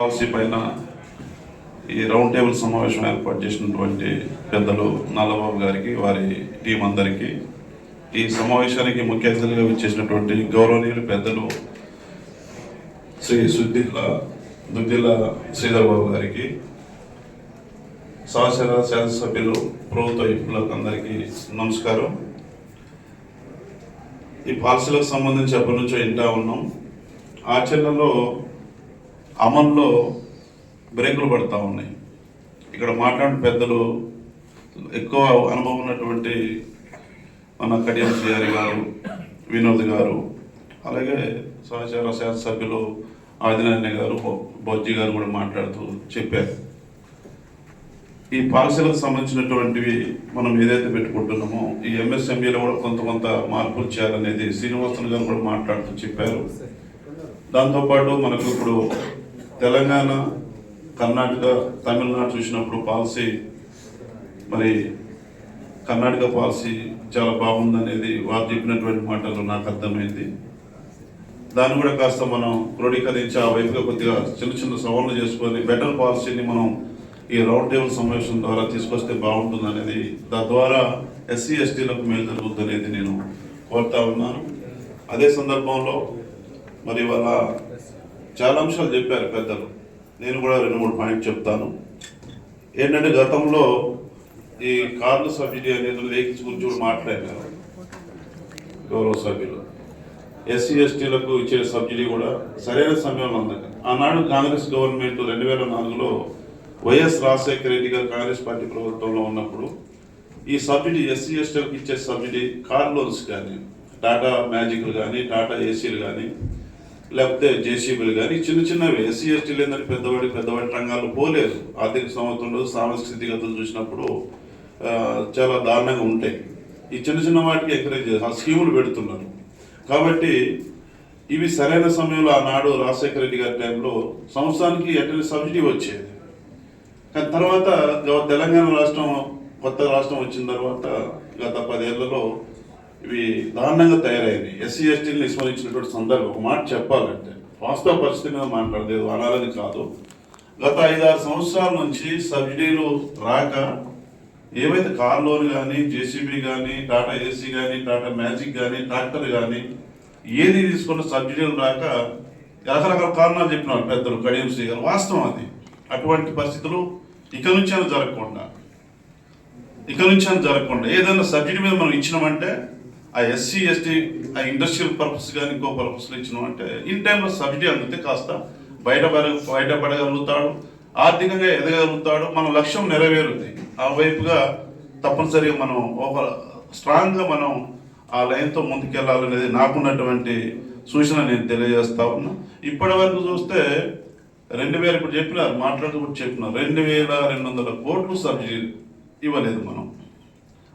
Policy పైన ఈ round table సమావేశం ఏర్పాటు చేసినటువంటి పెద్దలు నల్లబాబు గారికి వారి టీం అందరికీ ఈ సమావేశానికి ముఖ్య అతిథులుగా విచ్చేసినటువంటి గౌరవనీయులు పెద్దలు శ్రీ సుద్దిల్ల దుద్దిల్ల శ్రీధర్ బాబు గారికి సహచర శాసనసభ్యులు ప్రభుత్వ ఇప్పులకు అందరికీ నమస్కారం. ఈ పాలసీలకు సంబంధించి ఎప్పటి నుంచో వింటా ఉన్నాం. ఆచరణలో అమల్లో బ్రేకులు పడతా ఉన్నాయి. ఇక్కడ మాట్లాడిన పెద్దలు ఎక్కువ అనుభవం ఉన్నటువంటి మన కడియం శ్రీహరి గారు వినోద్ గారు అలాగే సహచార శాసనసభ్యులు ఆదినారాయణ గారు బొజ్జి గారు కూడా మాట్లాడుతూ చెప్పారు. ఈ పాలసీలకు సంబంధించినటువంటివి మనం ఏదైతే పెట్టుకుంటున్నామో ఈ ఎంఎస్ఎంఈలో కూడా కొంత కొంత మార్పులు చేయాలనేది శ్రీనివాసన్ గారు కూడా మాట్లాడుతూ చెప్పారు. దాంతోపాటు మనకు ఇప్పుడు తెలంగాణ కర్ణాటక తమిళనాడు చూసినప్పుడు పాలసీ మరి కర్ణాటక పాలసీ చాలా బాగుందనేది వారు చెప్పినటువంటి మాటలు నాకు అర్థమైంది. దాన్ని కూడా కాస్త మనం క్రోడీకరించి ఆ వైపుగా కొద్దిగా చిన్న చిన్న సవాళ్ళు చేసుకొని బెటర్ పాలసీని మనం ఈ రౌండ్ టేబుల్ సమావేశం ద్వారా తీసుకొస్తే బాగుంటుంది అనేది తద్వారా ఎస్సీ ఎస్టీలకు మేలు జరుగుతుంది అనేది నేను కోరుతా ఉన్నాను. అదే సందర్భంలో మరి వాళ్ళ చాలా అంశాలు చెప్పారు పెద్దలు. నేను కూడా రెండు మూడు పాయింట్ చెప్తాను. ఏంటంటే గతంలో ఈ కార్లు సబ్సిడీ అనేది వెహికల్స్ గురించి కూడా మాట్లాడారు గౌరవ సభ్యులు. ఎస్సీ ఎస్టీలకు ఇచ్చే సబ్సిడీ కూడా సరైన సమయంలో అందక. ఆనాడు కాంగ్రెస్ గవర్నమెంట్ రెండు వేల నాలుగులో వైఎస్ రాజశేఖర రెడ్డి గారు కాంగ్రెస్ పార్టీ ప్రభుత్వంలో ఉన్నప్పుడు ఈ సబ్సిడీ ఎస్సీ ఎస్టీలకు ఇచ్చే సబ్సిడీ కార్ లోన్స్ కానీ టాటా మ్యాజిక్లు కానీ టాటా ఏసీలు కానీ లేకపోతే జేసీబీలు కానీ చిన్న చిన్నవి. ఎస్సీ ఎస్టీలు ఏంటంటే పెద్దవాడి పెద్దవాడి రంగాలు పోలేదు. ఆర్థిక సంవత్సరంలో సామాజిక స్థితిగతులు చూసినప్పుడు చాలా దారుణంగా ఉంటాయి. ఈ చిన్న చిన్న వాటికి ఎంకరేజ్ చేసి ఆ స్కీములు పెడుతున్నారు. కాబట్టి ఇవి సరైన సమయంలో ఆనాడు రాజశేఖర రెడ్డి గారి టైంలో సంవత్సరానికి ఎటువంటి సబ్సిడీ వచ్చేది. కానీ తర్వాత తెలంగాణ రాష్ట్రం కొత్త రాష్ట్రం వచ్చిన తర్వాత గత పదేళ్ళలో ఇవి దారుణంగా తయారైంది ఎస్సీ ఎస్టీని విస్మరించినటువంటి సందర్భం. ఒక మాట చెప్పాలంటే వాస్తవ పరిస్థితి మీద మాట్లాడలేదు అనాలని కాదు. గత ఐదారు సంవత్సరాల నుంచి సబ్సిడీలు రాక ఏవైతే కార్ లోన్ కానీ జేసీబీ కానీ టాటా ఏసీ కానీ టాటా మ్యాజిక్ కానీ ట్రాక్టర్ కానీ ఏది తీసుకున్న సబ్సిడీలు రాక రకరకాల కారణాలు చెప్పినారు పెద్దలు కడియం శ్రీ గారు. వాస్తవం అది. అటువంటి పరిస్థితులు ఇక నుంచి అయినా జరగకుండా ఇక నుంచి అయినా జరగకుండా ఏదైనా సబ్సిడీ మీద మనం ఇచ్చినామంటే ఆ ఎస్సీ ఎస్టీ ఆ ఇండస్ట్రియల్ పర్పస్ కానీ ఇంకో పర్పస్లో ఇచ్చినామంటే ఇన్ టైంలో సబ్సిడీ అందితే కాస్త బయట బయటపడగలుగుతాడు ఆర్థికంగా ఎదగలుగుతాడు మన లక్ష్యం నెరవేరుద్ది ఆ వైపుగా తప్పనిసరిగా మనం ఒక స్ట్రాంగ్గా మనం ఆ లైన్తో ముందుకెళ్ళాలనేది నాకున్నటువంటి సూచన నేను తెలియజేస్తా ఉన్నా. ఇప్పటి వరకు చూస్తే రెండు వేల ఇప్పుడు చెప్పినారు మాట్లాడుతూ కూడా చెప్పినారు. రెండు వేల రెండు వందల కోట్లు సబ్సిడీ ఇవ్వలేదు మనం.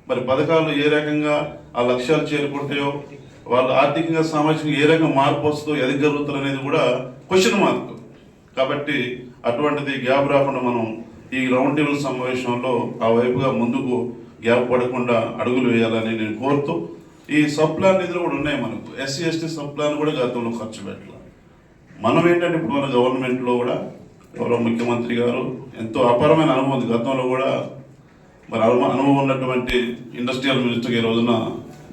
మరి పథకాలు ఏ రకంగా ఆ లక్ష్యాలు చేరుకుంటాయో వాళ్ళు ఆర్థికంగా సామాజికంగా ఏ రకంగా మార్పు వస్తుందో ఎదగలుగుతారు అనేది కూడా క్వశ్చన్ మార్క్ కాబట్టి అటువంటిది గ్యాప్ రాకుండా మనం ఈ రౌండ్ టేబుల్ సమావేశంలో ఆ వైపుగా ముందుకు గ్యాప్ పడకుండా అడుగులు వేయాలని నేను కోరుతూ ఈ సబ్ ప్లాన్ నిధులు కూడా ఉన్నాయి మనకు. ఎస్సీ ఎస్టీ సబ్ ప్లాన్ కూడా గతంలో ఖర్చు పెట్టాలి. మనం ఏంటంటే ఇప్పుడు మన గవర్నమెంట్లో కూడా గౌరవ ముఖ్యమంత్రి గారు ఎంతో అపారమైన అనుభవం గతంలో కూడా మరి అనుభవం ఉన్నటువంటి ఇండస్ట్రియల్ మినిస్టర్గా ఈ రోజున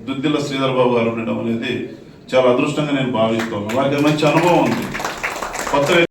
దుద్దిల శ్రీధర్ బాబు గారు ఉండడం అనేది చాలా అదృష్టంగా నేను భావిస్తాను వారికి మంచి అనుభవం ఉంది. కొత్త